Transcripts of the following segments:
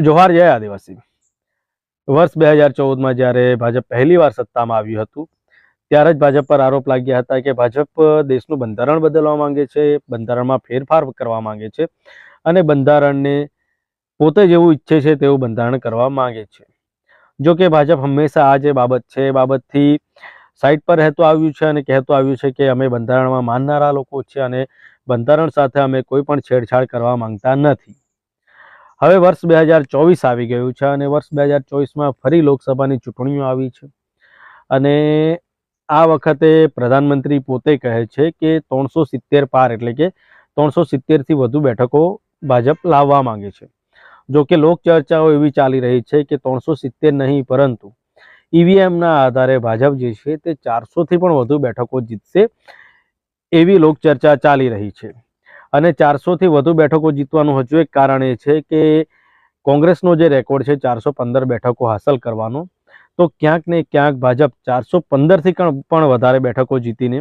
જોહાર જય આદિવાસી. વર્ષ બે હજાર ચૌદમાં જ્યારે ભાજપ પહેલીવાર સત્તામાં આવ્યું હતું, ત્યારે જ ભાજપ પર આરોપ લાગ્યા હતા કે ભાજપ દેશનું બંધારણ બદલવા માંગે છે, બંધારણમાં ફેરફાર કરવા માંગે છે અને બંધારણને પોતે જેવું ઈચ્છે છે તેવું બંધારણ કરવા માંગે છે. જો કે ભાજપ હંમેશા આ જે બાબત છે, એ બાબતથી સાઈડ પર રહેતું આવ્યું છે અને કહેતું આવ્યું છે કે અમે બંધારણમાં માનનારા લોકો છે અને બંધારણ સાથે અમે કોઈ પણ છેડછાડ કરવા માંગતા નથી. હવે વર્ષ બે હજાર ચોવીસ આવી ગયું છે અને વર્ષ બે હજાર ચોવીસમાં ફરી લોકસભાની ચૂંટણીઓ આવી છે. અને આ વખતે પ્રધાનમંત્રી પોતે કહે છે કે ત્રણસો સિત્તેર પાર એટલે કે ત્રણસો સિત્તેરથી વધુ બેઠકો ભાજપ લાવવા માંગે છે. જો કે લોક ચર્ચાઓ એવી ચાલી રહી છે કે ત્રણસો સિત્તેર નહીં, પરંતુ ઈવીએમના આધારે ભાજપ જે છે તે ચારસોથી પણ વધુ બેઠકો જીતશે એવી લોકચર્ચા ચાલી રહી છે. અને ચારસોથી વધુ બેઠકો જીતવાનું હજુ એક કારણ એ છે કે કોંગ્રેસનો જે રેકોર્ડ છે, ચારસો પંદર બેઠકો હાંસલ કરવાનો, તો ક્યાંક ને ક્યાંક ભાજપ ચારસો પંદરથી પણ વધારે બેઠકો જીતીને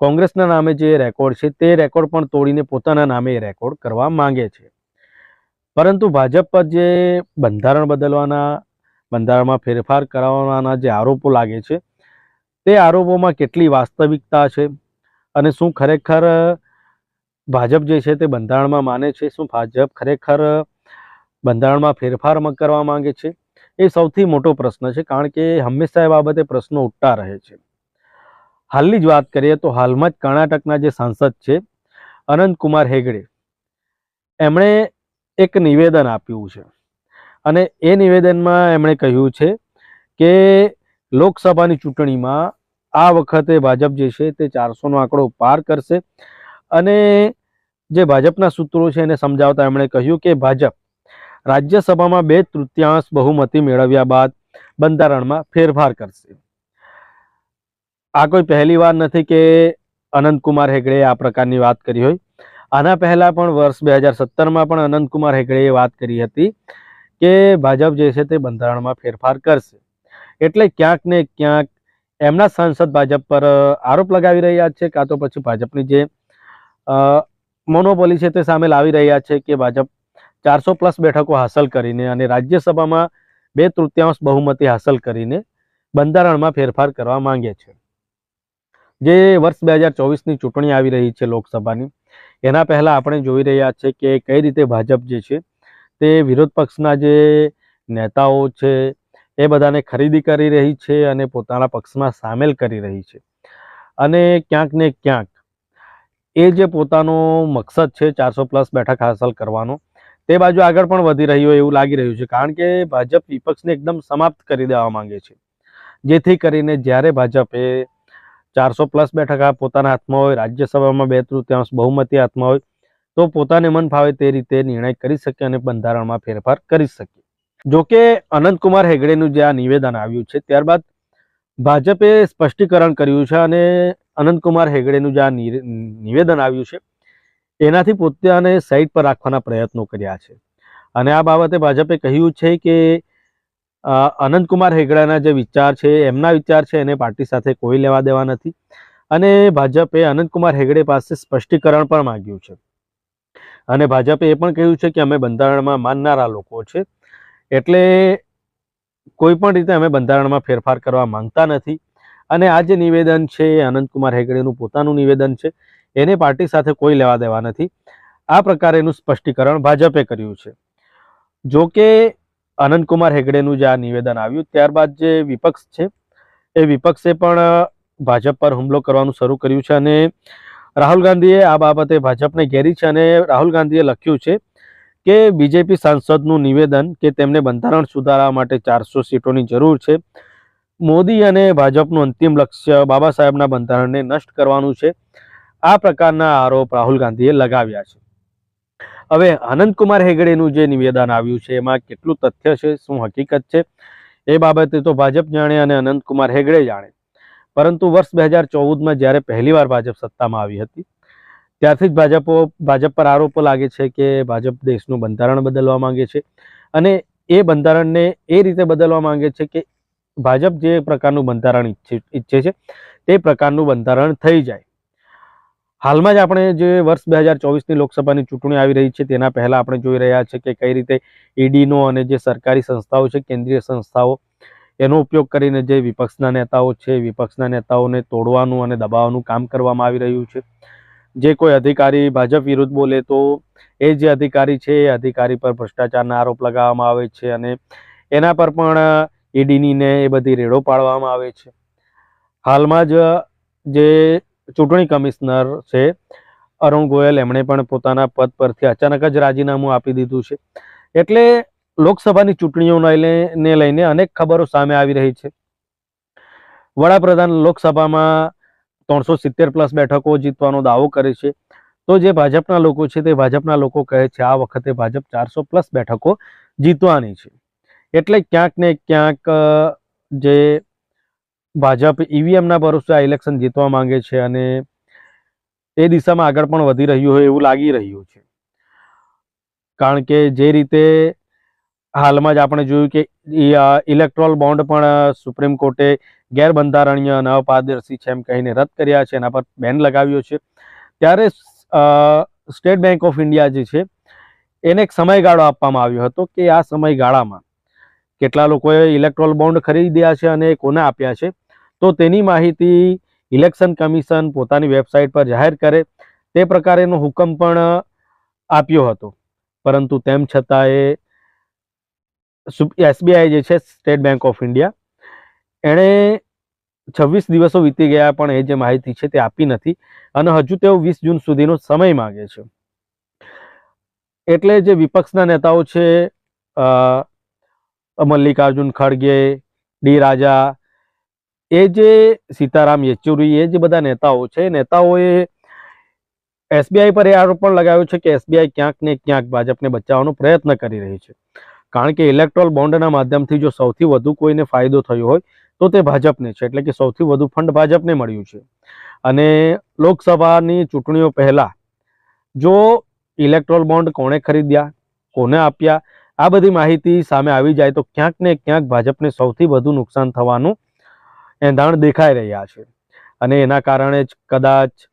કોંગ્રેસના નામે જે રેકોર્ડ છે, તે રેકોર્ડ પણ તોડીને પોતાના નામે એ રેકોર્ડ કરવા માંગે છે. પરંતુ ભાજપ પર જે બંધારણ બદલવાના, બંધારણમાં ફેરફાર કરાવવાના જે આરોપો લાગે છે, તે આરોપોમાં કેટલી વાસ્તવિકતા છે અને શું ખરેખર ભાજપ જે છે તે બંધારણમાં માને છે શું ભાજપ ખરેખર બંધારણમાં ફેરફાર કરવા માંગે છે? એ સૌથી મોટો પ્રશ્ન છે, કારણ કે હંમેશા એ બાબતે પ્રશ્નો ઉઠતા રહે છે. હાલની જ વાત કરીએ તો હાલમાં જ કર્ણાટકના જે સાંસદ છે અનંતકુમાર હેગડે, એમણે એક નિવેદન આપ્યું છે. અને એ નિવેદનમાં એમણે કહ્યું છે કે લોકસભાની ચૂંટણીમાં આ વખતે ભાજપ જે છે તે ચારસોનો આંકડો પાર કરશે. અને જે ભાજપના સૂત્રો છે એને સમજાવતા એમણે કહ્યું કે ભાજપ રાજ્યસભામાં બે તૃતીયાંશ બહુમતી મેળવ્યા બાદ બંધારણમાં ફેરફાર કરશે. આ કોઈ પહેલી વાર નથી કે અનંતકુમાર હેગડેએ આ પ્રકારની વાત કરી હોય. આના પહેલાં પણ વર્ષ બે હજાર સત્તરમાં પણ અનંતકુમાર હેગડેએ વાત કરી હતી કે ભાજપ જે છે તે બંધારણમાં ફેરફાર કરશે. એટલે ક્યાંક ને ક્યાંક એમના સાંસદ ભાજપ પર આરોપ લગાવી રહ્યા છે કાં તો પછી ભાજપની જે મોનોપોલી છે તે સામે લાવી રહ્યા છે કે ભાજપ ચારસો પ્લસ બેઠકો હાંસલ કરીને અને રાજ્યસભામાં બે તૃતીયાંશ બહુમતી હાંસલ કરીને બંધારણમાં ફેરફાર કરવા માંગે છે. જે વર્ષ બે હજાર ચોવીસની ચૂંટણી આવી રહી છે લોકસભાની, એના પહેલાં આપણે જોઈ રહ્યા છે કે કઈ રીતે ભાજપ જે છે તે વિરોધ પક્ષના જે નેતાઓ છે એ બધાને ખરીદી કરી રહી છે અને પોતાના પક્ષમાં સામેલ કરી રહી છે. અને ક્યાંક ને ક્યાંક એ જે પોતાનો મકસદ છે ચારસો પ્લસ બેઠક હાંસલ કરવાનો, તે બાજુ આગળ પણ વધી રહ્યું હોય એવું લાગી રહ્યું છે. કારણ કે ભાજપ વિપક્ષને એકદમ સમાપ્ત કરી દેવા માંગે છે. જેથી કરીને જ્યારે ભાજપે ચારસો પ્લસ બેઠક પોતાના હાથમાં હોય, રાજ્યસભામાં બે તૃતીયાંશ બહુમતી હાથમાં હોય, તો પોતાને મન ફાવે તે રીતે નિર્ણય કરી શકે અને બંધારણમાં ફેરફાર કરી શકે. જોકે અનંતકુમાર હેગડેનું જે આ નિવેદન આવ્યું છે, ત્યારબાદ ભાજપે સ્પષ્ટીકરણ કર્યું છે અને અનંતકુમાર હેગડેનું જે આ નિવેદન આવ્યું છે, એનાથી પોતાને સાઈડ પર રાખવાના પ્રયત્નો કર્યા છે. અને આ બાબતે ભાજપે કહ્યું છે કે અનંતકુમાર હેગડાના જે વિચાર છે, એમના વિચાર છે, એને પાર્ટી સાથે કોઈ લેવા દેવા નથી. અને ભાજપે અનંતકુમાર હેગડે પાસે સ્પષ્ટીકરણ પણ માંગ્યું છે. અને ભાજપે એ પણ કહ્યું છે કે અમે બંધારણમાં માનનારા લોકો છે, એટલે કોઈ પણ રીતે અમે બંધારણમાં ફેરફાર કરવા માંગતા નથી. અને આ જે નિવેદન છે એ અનંતકુમાર હેગડેનું પોતાનું નિવેદન છે, એને પાર્ટી સાથે કોઈ લેવા દેવા નથી. આ પ્રકારેનું સ્પષ્ટીકરણ ભાજપે કર્યું છે. જો કે અનંતકુમાર હેગડેનું જે આ નિવેદન આવ્યું ત્યારબાદ જે વિપક્ષ છે, એ વિપક્ષે પણ ભાજપ પર હુમલો કરવાનું શરૂ કર્યું છે અને રાહુલ ગાંધીએ આ બાબતે ભાજપને ઘેરી છે અને રાહુલ ગાંધીએ લખ્યું છે કે બીજેપી સાંસદનું નિવેદન કે તેમને બંધારણ સુધારવા માટે ચારસો સીટોની જરૂર છે. મોદી અને ભાજપનું અંતિમ લક્ષ્ય બાબા સાહેબના બંધારણને નષ્ટ કરવાનું છે. આ પ્રકારના આરોપ રાહુલ ગાંધીએ લગાવ્યા છે. હવે આનંદકુમાર હેગડેનું જે નિવેદન આવ્યું છે, એમાં કેટલું તથ્ય છે, શું હકીકત છે, એ બાબતે તો ભાજપ જાણે અને અનંતકુમાર હેગડે જાણે. પરંતુ વર્ષ બે હજાર ચૌદમાં જ્યારે પહેલીવાર ભાજપ સત્તામાં આવી હતી, ત્યારથી જ ભાજપો, ભાજપ પર આરોપો લાગે છે કે ભાજપ દેશનું બંધારણ બદલવા માંગે છે. અને એ બંધારણને એ રીતે બદલવા માંગે છે કે ભાજપ જે પ્રકારનું બંધારણ ઈચ્છે છે, તે પ્રકારનું બંધારણ થઈ જાય. હાલમાં જ આપણે જે વર્ષ બે હજાર ચોવીસની લોકસભાની ચૂંટણી આવી રહી છે, તેના પહેલાં આપણે જોઈ રહ્યા છે કે કઈ રીતે ઈડીનો અને જે સરકારી સંસ્થાઓ છે, કેન્દ્રીય સંસ્થાઓ, એનો ઉપયોગ કરીને જે વિપક્ષના નેતાઓ છે, વિપક્ષના નેતાઓને તોડવાનું અને દબાવવાનું કામ કરવામાં આવી રહ્યું છે. જે કોઈ અધિકારી ભાજપ વિરુદ્ધ બોલે તો એ જે અધિકારી છે, એ અધિકારી પર ભ્રષ્ટાચારના આરોપ લગાવવામાં આવે છે અને એના પર પણ ઈડીની ને એ બધી રેડો પાડવામાં આવે છે. હાલમાં જ, જે ચૂંટણી કમિશનર છે, અરુણ ગોયલ, એમણે પણ પોતાના પદ પરથી અચાનક જ રાજીનામું આપી દીધું છે. એટલે લોકસભાની ચૂંટણીઓને લઈને અનેક ખબરો સામે આવી રહી છે. વડાપ્રધાન લોકસભામાં ત્રણસો સિત્તેર પ્લસ બેઠકો જીતવાનો દાવો કરે છે. તો જે ભાજપના લોકો છે, તે ભાજપના લોકો કહે છે, આ વખતે ભાજપ ચારસો પ્લસ બેઠકો જીતવાની છે. એટલે ક્યાંક ને ક્યાંક જે ભાજપ ઈવીએમના ભરોસે આ ઇલેક્શન જીતવા માંગે છે અને એ દિશામાં આગળ પણ વધી રહ્યું હોય એવું લાગી રહ્યું છે. કારણ કે જે રીતે હાલમાં જ આપણે જોયું કે ઇલેક્ટ્રોલ બોન્ડ પણ સુપ્રીમ કોર્ટે ગેરબંધારણીય અને અપારદર્શી છે એમ કહીને રદ કર્યા છે, એના પર બેન લગાવ્યો છે. ત્યારે સ્ટેટ બેંક ઓફ ઇન્ડિયા જે છે, એને એક સમયગાળો આપવામાં આવ્યો હતો કે આ સમયગાળામાં કેટલા લોકોએ ઇલેક્ટ્રોલ બોન્ડ ખરીદ્યા છે અને કોને આપ્યા છે, તો તેની માહિતી ઇલેક્શન કમિશન પોતાની વેબસાઇટ પર જાહેર કરે. તે પ્રકારેનો હુકમ પણ આપ્યો હતો. પરંતુ તેમ છતાં એ એસબીઆઈ જે છે, સ્ટેટ બેંક ઓફ ઇન્ડિયા, એણે છવ્વીસ દિવસો વીતી ગયા પણ એ જે માહિતી છે તે આપી નથી અને હજુ તેઓ વીસ જૂન સુધીનો સમય માગે છે. એટલે જે વિપક્ષના નેતાઓ છે મલ્લિકાર્જુન ખડગે, ડી રાજા, એ જે સીતારામ યેચુરી, એ જે બધા નેતાઓ છે નેતાઓએ એસબીઆઈ પર એ આરોપ પણ લગાવ્યો છે કે એસબીઆઈ ક્યાંક ને ક્યાંક ભાજપને બચાવવાનો પ્રયત્ન કરી રહી છે. કારણ કે ઇલેક્ટ્રોલ બોન્ડના માધ્યમથી જો સૌથી વધુ કોઈને ફાયદો થયો હોય, તો તે ભાજપને છે, એટલે કે સૌથી વધુ ફંડ ભાજપને મળ્યું છે. અને લોકસભાની ચૂંટણીઓ પહેલાં જો ઇલેક્ટ્રોલ બોન્ડ કોણે ખરીદ્યા, કોને આપ્યા આ બધી માહિતી સામે આવી જાય તો ક્યાંક ને ક્યાંક ભાજપને સૌથી વધુ નુકસાન થવાનું એંધાણ દેખાઈ રહ્યા છે. અને એના કારણે જ કદાચ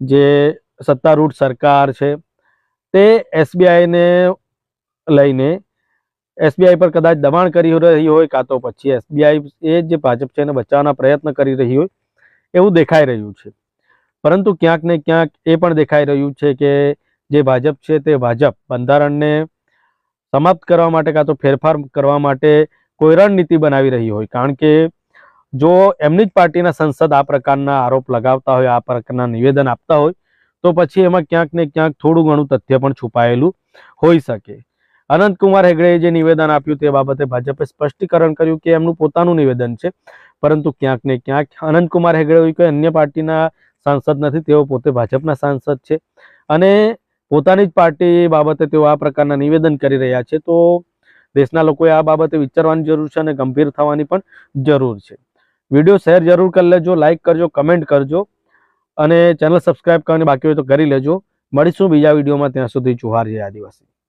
જે સત્તારૂઢ સરકાર છે તે એસબીઆઈને લઈને એસબીઆઈ પર કદાચ દબાણ કરી રહી હોય કાં તો પછી એસબીઆઈ એ જે ભાજપ છે એને બચાવવાના પ્રયત્ન કરી રહી હોય એવું દેખાઈ રહ્યું છે. પરંતુ ક્યાંક ને ક્યાંક એ પણ દેખાઈ રહ્યું છે કે જે ભાજપ છે તે ભાજપ બંધારણને સમાપ્ત કરવા માટે કાં તો ફેરફાર કરવા માટે કોઈ રણનીતિ બનાવી રહી હોય. કારણ કે જો એમની જ પાર્ટીના સંસદ આ પ્રકારના આરોપ લગાવતા હોય, આ પ્રકારના નિવેદન આપતા હોય, તો પછી એમાં ક્યાંક ને ક્યાંક થોડું ઘણું તથ્ય પણ છુપાયેલું હોઈ શકે. અનંતકુમાર હેગડેએ જે નિવેદન આપ્યું તે બાબતે ભાજપે સ્પષ્ટીકરણ કર્યું કે એમનું પોતાનું નિવેદન છે. પરંતુ ક્યાંક ને ક્યાંક અનંતકુમાર હેગડે કોઈ અન્ય પાર્ટીના સાંસદ નથી, તેઓ પોતે ભાજપના સાંસદ છે. અને પોતાની જ પાર્ટી બાબતે તેઓ આ પ્રકારના નિવેદન કરી રહ્યા છે. તો દેશના લોકોએ આ બાબતે વિચારવાની જરૂર છે અને ગંભીર થવાની પણ જરૂર છે. વીડિયો શેર જરૂર કરી લેજો લાઇક કરજો, કમેન્ટ કરજો અને ચેનલ સબસ્ક્રાઇબ કરવાની બાકી હોય તો કરી લેજો. મળીશું બીજા વિડીયોમાં. ત્યાં સુધી જુહાર જય આદિવાસી.